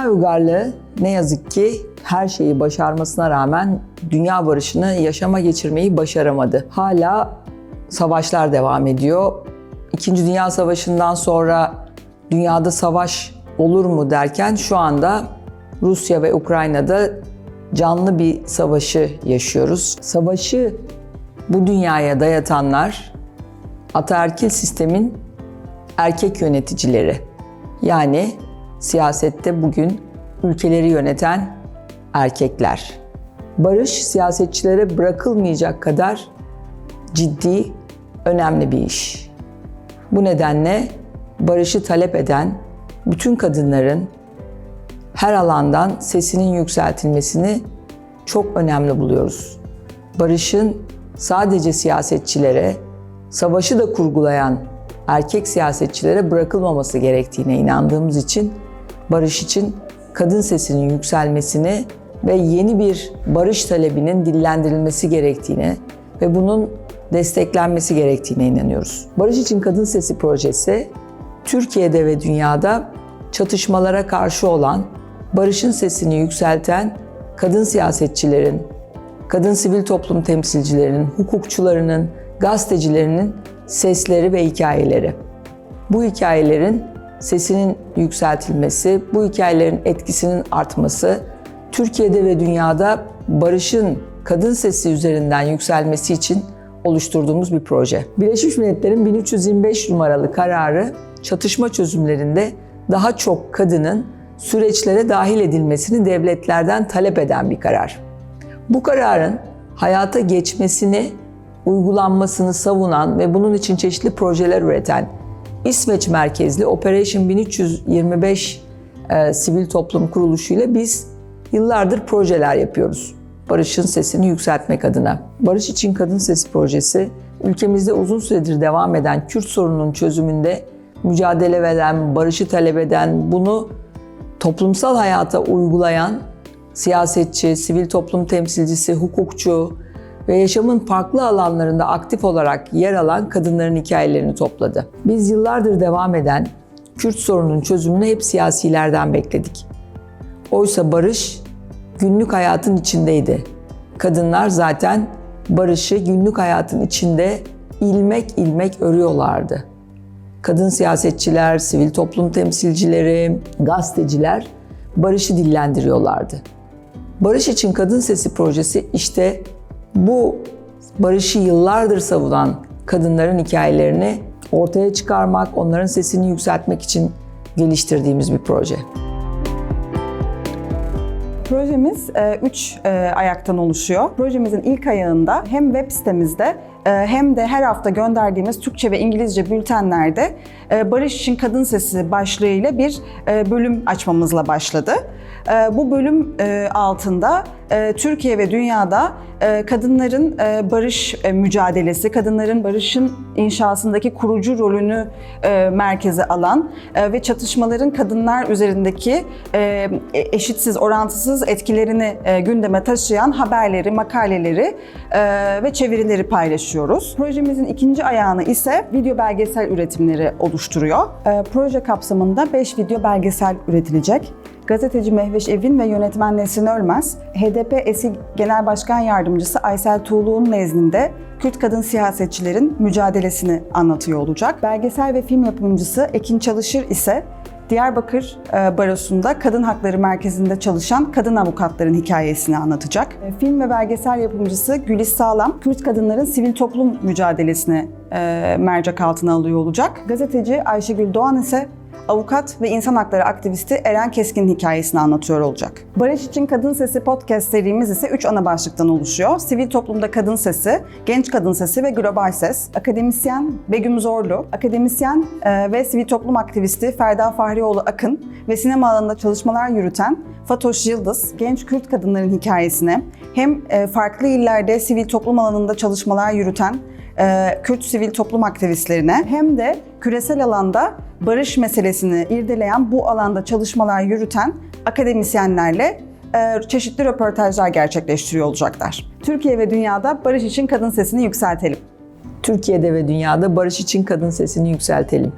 Dünya uygarlığı ne yazık ki her şeyi başarmasına rağmen dünya barışını yaşama geçirmeyi başaramadı. Hala savaşlar devam ediyor. İkinci Dünya Savaşı'ndan sonra dünyada savaş olur mu derken şu anda Rusya ve Ukrayna'da canlı bir savaşı yaşıyoruz. Savaşı bu dünyaya dayatanlar ataerkil sistemin erkek yöneticileri. Yani siyasette bugün ülkeleri yöneten erkekler. Barış siyasetçilere bırakılmayacak kadar ciddi, önemli bir iş. Bu nedenle barışı talep eden bütün kadınların her alandan sesinin yükseltilmesini çok önemli buluyoruz. Barışın sadece siyasetçilere, savaşı da kurgulayan erkek siyasetçilere bırakılmaması gerektiğine inandığımız için barış için kadın sesinin yükselmesini ve yeni bir barış talebinin dillendirilmesi gerektiğine ve bunun desteklenmesi gerektiğine inanıyoruz. Barış için Kadın Sesi projesi Türkiye'de ve dünyada çatışmalara karşı olan, barışın sesini yükselten kadın siyasetçilerin, kadın sivil toplum temsilcilerinin, hukukçularının, gazetecilerinin sesleri ve hikayeleri. Bu hikayelerin sesinin yükseltilmesi, bu hikayelerin etkisinin artması, Türkiye'de ve dünyada barışın kadın sesi üzerinden yükselmesi için oluşturduğumuz bir proje. Birleşmiş Milletler'in 1325 numaralı kararı çatışma çözümlerinde daha çok kadının süreçlere dahil edilmesini devletlerden talep eden bir karar. Bu kararın hayata geçmesini, uygulanmasını savunan ve bunun için çeşitli projeler üreten İsveç merkezli Operation 1325 e, sivil toplum kuruluşu ile biz yıllardır projeler yapıyoruz. Barış'ın sesini yükseltmek adına. Barış için Kadın Sesi projesi ülkemizde uzun süredir devam eden Kürt sorununun çözümünde mücadele eden, barışı talep eden, bunu toplumsal hayata uygulayan siyasetçi, sivil toplum temsilcisi, hukukçu ve yaşamın farklı alanlarında aktif olarak yer alan kadınların hikayelerini topladı. Biz yıllardır devam eden Kürt sorunun çözümünü hep siyasilerden bekledik. Oysa barış günlük hayatın içindeydi. Kadınlar zaten barışı günlük hayatın içinde ilmek ilmek örüyorlardı. Kadın siyasetçiler, sivil toplum temsilcileri, gazeteciler barışı dillendiriyorlardı. Barış için Kadın Sesi projesi işte bu barışı yıllardır savunan kadınların hikayelerini ortaya çıkarmak, onların sesini yükseltmek için geliştirdiğimiz bir proje. Projemiz 3 ayaktan oluşuyor. Projemizin ilk ayağında hem web sitemizde e, hem de her hafta gönderdiğimiz Türkçe ve İngilizce bültenlerde e, Barış için Kadın Sesi başlığıyla bir e, bölüm açmamızla başladı. E, Bu bölüm e, altında e, Türkiye ve dünyada e, kadınların barış mücadelesi, kadınların barışın inşasındaki kurucu rolünü merkeze alan ve çatışmaların kadınlar üzerindeki eşitsiz, orantısız etkilerini gündeme taşıyan haberleri, makaleleri ve çevirileri paylaşıyoruz. Projemizin ikinci ayağını ise video belgesel üretimleri oluşturuyor. Proje kapsamında 5 video belgesel üretilecek. Gazeteci Mehveş Evin ve yönetmen Nesrin Ölmez, HDP eski Genel Başkan Yardımcısı Aysel Tuğlu'nun nezdinde Kürt kadın siyasetçilerin mücadelesini anlatıyor olacak. Belgesel ve film yapımcısı Ekin Çalışır ise Diyarbakır e, Barosu'nda Kadın Hakları Merkezi'nde çalışan kadın avukatların hikayesini anlatacak. E, Film ve belgesel yapımcısı Gülis Sağlam, Kürt kadınların sivil toplum mücadelesini e, mercek altına alıyor olacak. Gazeteci Ayşegül Doğan ise avukat ve insan hakları aktivisti Eren Keskin'in hikayesini anlatıyor olacak. Barış için Kadın Sesi podcast serimiz ise 3 ana başlıktan oluşuyor. Sivil toplumda kadın sesi, genç kadın sesi ve global ses. Akademisyen Begüm Zorlu, akademisyen e, ve sivil toplum aktivisti Ferda Fahrioğlu Akın ve sinema alanında çalışmalar yürüten Fatoş Yıldız, genç Kürt kadınların hikayesine hem e, farklı illerde sivil toplum alanında çalışmalar yürüten Kürt sivil toplum aktivistlerine hem de küresel alanda barış meselesini irdeleyen bu alanda çalışmalar yürüten akademisyenlerle e, çeşitli röportajlar gerçekleştiriyor olacaklar. Türkiye ve dünyada barış için kadın sesini yükseltelim. Türkiye'de ve dünyada barış için kadın sesini yükseltelim.